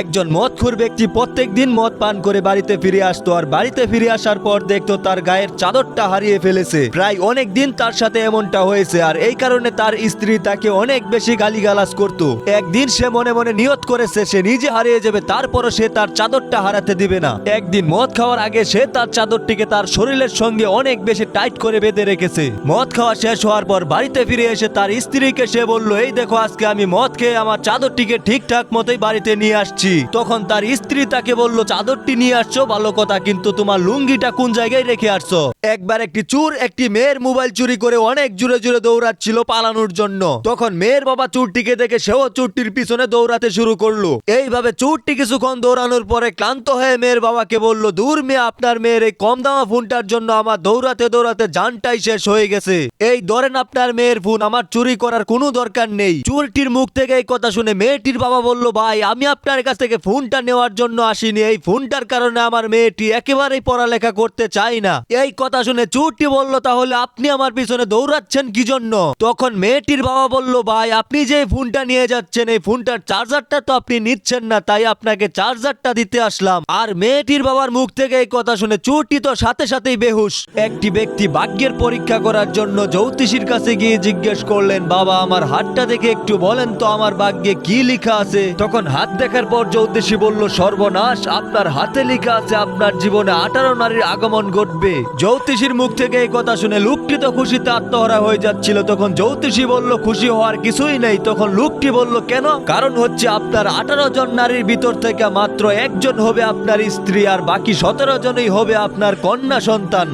একজন মদখোর ব্যক্তি প্রত্যেক দিন মদ পান করে বাড়িতে ফিরে আসতো আর বাড়িতে ফিরে আসার পর দেখতো তার গায়ের চাদরটা হারিয়ে ফেলেছে। প্রায় অনেক দিন তার সাথে এমনটা হয়েছে আর এই কারণে তার স্ত্রী তাকে অনেক বেশি গালিগালাজ করত। একদিন সে মনে মনে নিয়ত করেছে, সে নিজে হারিয়ে যাবে, তারপরও সে তার চাদরটা হারাতে দিবে না। একদিন মদ খাওয়ার আগে সে তার চাদরটিকে তার শরীরের সঙ্গে অনেক বেশি টাইট করে বেঁধে রেখেছে। মদ খাওয়া শেষ হওয়ার পর বাড়িতে ফিরে এসে তার স্ত্রীকে সে বলল, এই দেখো, আজকে আমি মদ খেয়ে আমার চাদরটিকে ঠিকঠাক মতোই বাড়িতে নিয়ে আসছি। তখন তার স্ত্রী তাকে বলল, চাদরটি নিয়ে আসছো, ভালো কথা, কিন্তু তোমার লুঙ্গিটা কোন জায়গায় রেখে আসছো? একবার একটি চুর একটি মেয়ের মোবাইল চুরি করে অনেক জুড়ে জুড়ে দৌড়াচ্ছিল পালানোর জন্য। তখন মেয়ের বাবা চুরটিকে দেখে সেও চুরটির পিছনে দৌড়াতে শুরু করল। এইভাবে চুরটি কিছুক্ষণ দৌড়ানোর পরে ক্লান্ত হয়ে মেয়ের বাবাকে বলল, দূর মেয়ে, আপনার মেয়ের এই কম দামা ফোনটার জন্য আমার দৌড়াতে দৌড়াতে জানটাই শেষ হয়ে গেছে। এই ধরেন আপনার মেয়ের ফোন, আমার চুরি করার কোনো দরকার নেই। চুরটির মুখ থেকে এই কথা শুনে মেয়েটির বাবা বলল, ভাই, আমি আপনার কাছ থেকে ফোনটা নেওয়ার জন্য আসিনি। এই ফোনটার কারণে আমার মেয়েটি একেবারেই পড়ালেখা করতে চাই না। এই কথা শুনে চুরটি বলল, তাহলে আপনি আমার পিছনে দৌড়াচ্ছেন কি জন্য? তখন মেয়েটির বাবা বলল, ভাই, আপনি যে ফোনটা নিয়ে যাচ্ছেন, এই ফোনটার চার্জারটা তো আপনি নিচ্ছেন না, তাই আপনাকে চার্জারটা দিতে আসলাম। আর মেয়েটির বাবার মুখ থেকে এই কথা শুনে চুরটি তো সাথে সাথেই বেহুশ। একটি ব্যক্তি ভাগ্যের পরীক্ষা করার জন্য জ্যোতিষীর কাছে গিয়ে জিজ্ঞেস করলেন, বাবা, আমার হাতটা দেখে একটু বলেন তো, আমার ভাগ্যে কি লেখা আছে? তখন হাত দেখার পর জ্যোতিষী বলল, সর্বনাশ, আপনার হাতে লেখা আছে আপনার জীবনে আঠারো নারীর আগমন ঘটবে। জ্যোতিষীর মুখ থেকে এই কথা শুনে লোকটি তো খুশিতে আত্মহারা হয়ে যাচ্ছিল। তখন জ্যোতিষী বলল, খুশি হওয়ার কিছুই নেই। তখন লোকটি বলল, কেন? কারণ হচ্ছে আপনার আঠারো জন নারীর ভিতর থেকে মাত্র একজন হবে আপনার স্ত্রী, আর বাকি সতেরো জনই হবে আপনার কন্যা সন্তান।